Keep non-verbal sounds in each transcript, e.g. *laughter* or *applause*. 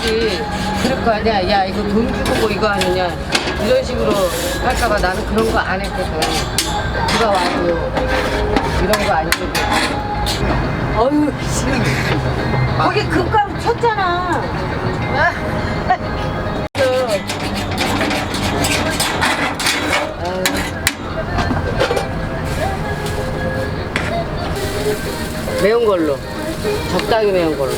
사람들이 그럴 거 아니야. 야 이거 돈 주고 뭐 이거 하느냐 이런 식으로 할까봐 나는 그런 거 안 했거든. 누가 와도 이런 거 아니거든. 어휴 씨. 거기 금가루 쳤잖아. 매운 걸로 적당히 매운 걸로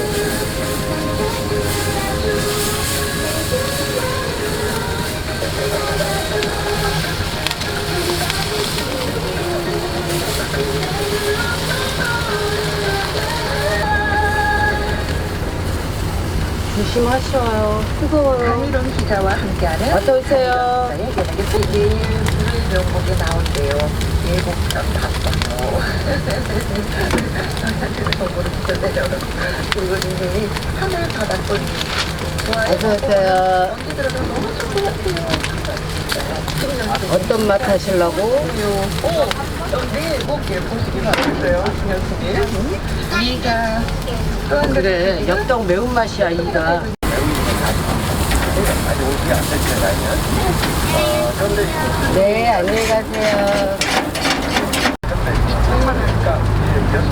조심하셔요. 뜨거워요. 한일원 기자와 함께하는 어서 오세요? 내일 명목에 나온대요. 예복점 바빠요. 정보를 기자내려고 그리고 이미 하늘 바닷거리 좋아요. 어서 오세요 언제 들어도 너무 좋은 것 같아요. 어떤 맛 하시려고? 오, 네, 목에 보시기 바랍니다. 신현숙이. 이가 그래 엽떡 매운맛이야 이가 네 안녕히 가세요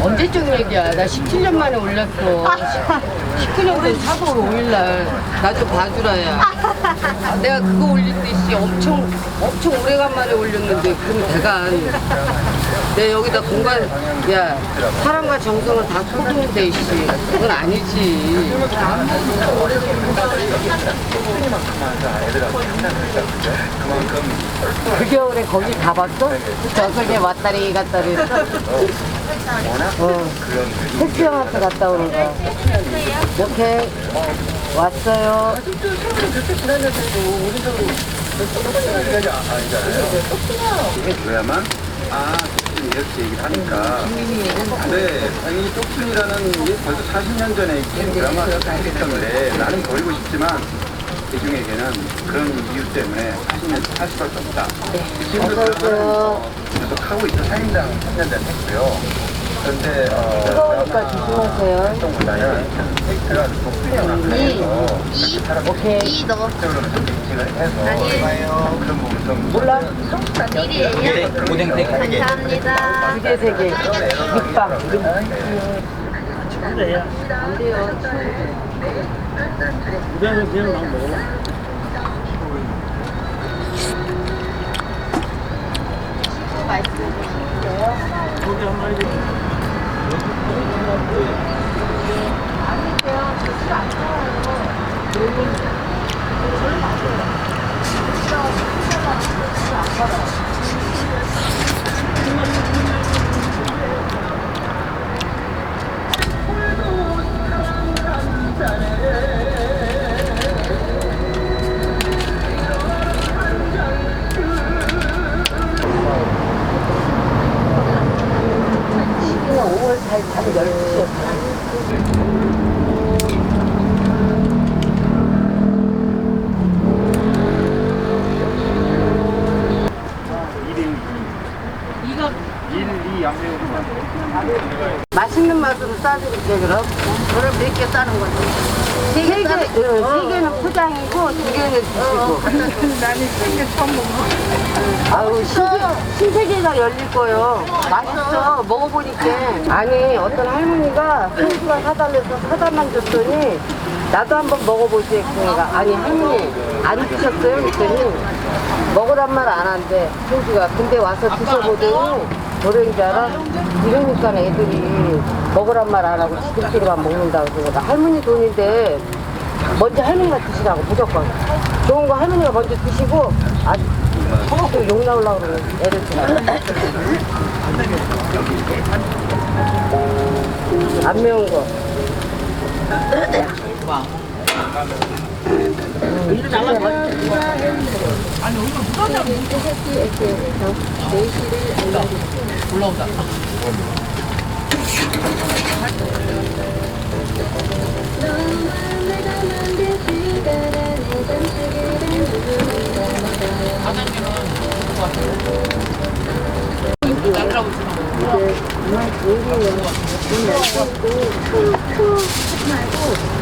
언제적 얘기야? 나 17년 만에 올렸어. 19년 된 4월 5일날. 나도 봐주라야. 내가 그거 올릴 때 씨, 엄청 엄청 오래간만에 올렸는데 그럼 대간 내 여기다 공간 야 사람과 정성을 다 쏟는데 씨 그건 아니지 그 겨울에 거기 가봤어? 저석에 왔다리 갔다리 했어? 어. 택시형한테 갔다 오는 거. 이렇게 왔어요. 그래야만 아 똑순 이렇게 얘기를 하니까. 네 당연히 똑순이라는 게 벌써 40년 전에 이 드라마가 했기 때문에 나는 버리고 싶지만 대중에게는 그런 이유 때문에 40년 할 수밖에 없다. 지금도 계속 하고 있어 사인당 3년 전 했고요. 그런데 어 뜨거우니까 조심하세요. 가해서 오케이. 이 넣어. 적으로는 좀 인식을 해서 그런 부분 좀 몰라? 일이에요? 감사합니다. 두 개, 세 개. 밑밥. 안 돼요. 그냥 그냥 막 먹어. 고기 한 마리 시기는 5월 4일 밤 12시에. 이거 1, 2 양매운만 맛있는 맛으로 싸드릴게 그럼. 너를 몇개 싸는 거지? 세 개, 어, 세 개는 포장이고 두 개는 드시고. 나는 생일 처음 먹어. 아우 신세, 신세계가 열릴 거요. 맛있어 먹어보니까. 아니 어떤 할머니가 손수가 사달래서 사다만 줬더니 나도 한번 먹어보지. 그러니까 아니 할머니 안 드셨어요? 그랬더니 먹으란 말 안 한대. 손수가 근데 와서 드셔보더니 뭐라는 줄 알아? 이러니까 애들이 먹으란 말 안 하고 지들끼리만 먹는다고 그러니까 할머니 돈인데 먼저 할머니가 드시라고 무조건. 좋은 거 할머니가 먼저 드시고 아또욕 나오려고 그러는 애들 안 매운 거 올라온다. 고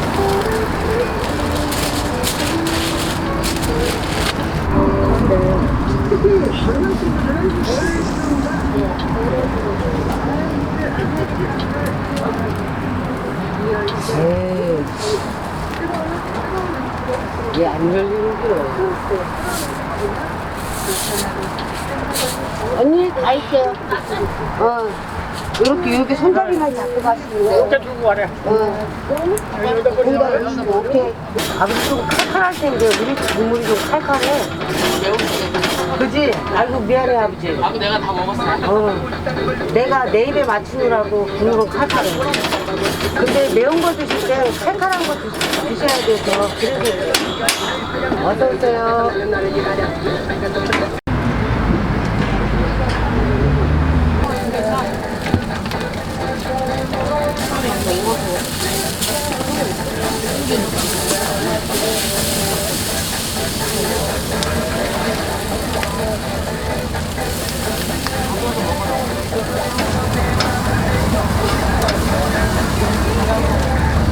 에이. 얘안 열리는 줄 언니 다 있어요. 어. 이렇게 이렇게 손잡이만 잡고 가시는 거예요. 이렇게 주고 가래. 어. 거기다 이렇게 오케이. 아버지 좀 칼칼할 텐데 우리 국물이 좀 칼칼해. 그지? 아이고 미안해 아버지. 아그 내가 다 먹었어. 어. 내가 내 입에 맞추느라고 국물은 칼칼해. 근데 매운 거 드실 때 칼칼한 거 드, 드셔야 돼서 그래서. 어서 오세요.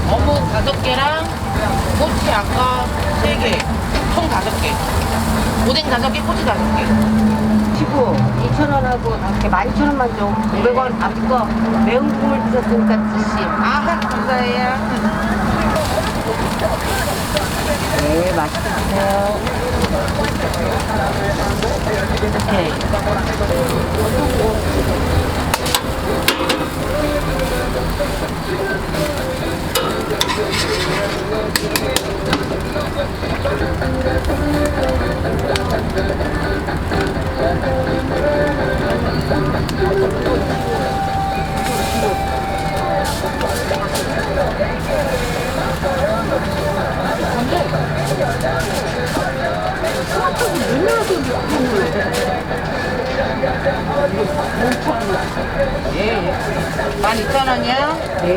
어묵 다섯 개랑 꼬치 아까 세 개, 총 다섯 개. 오뎅 다섯 개, 꼬치 다섯 개. 치고 2,000원하고 이렇게 12,000원만 줘. 500원 앞거 매운 국물 드셨으니까 드시. 아, 감사해요. 네, 맛있게 드세요. 오케이. 예, 예. 12,000원이요? 네.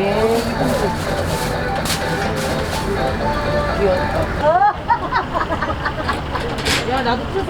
귀엽다. *laughs* 야, 나도 추석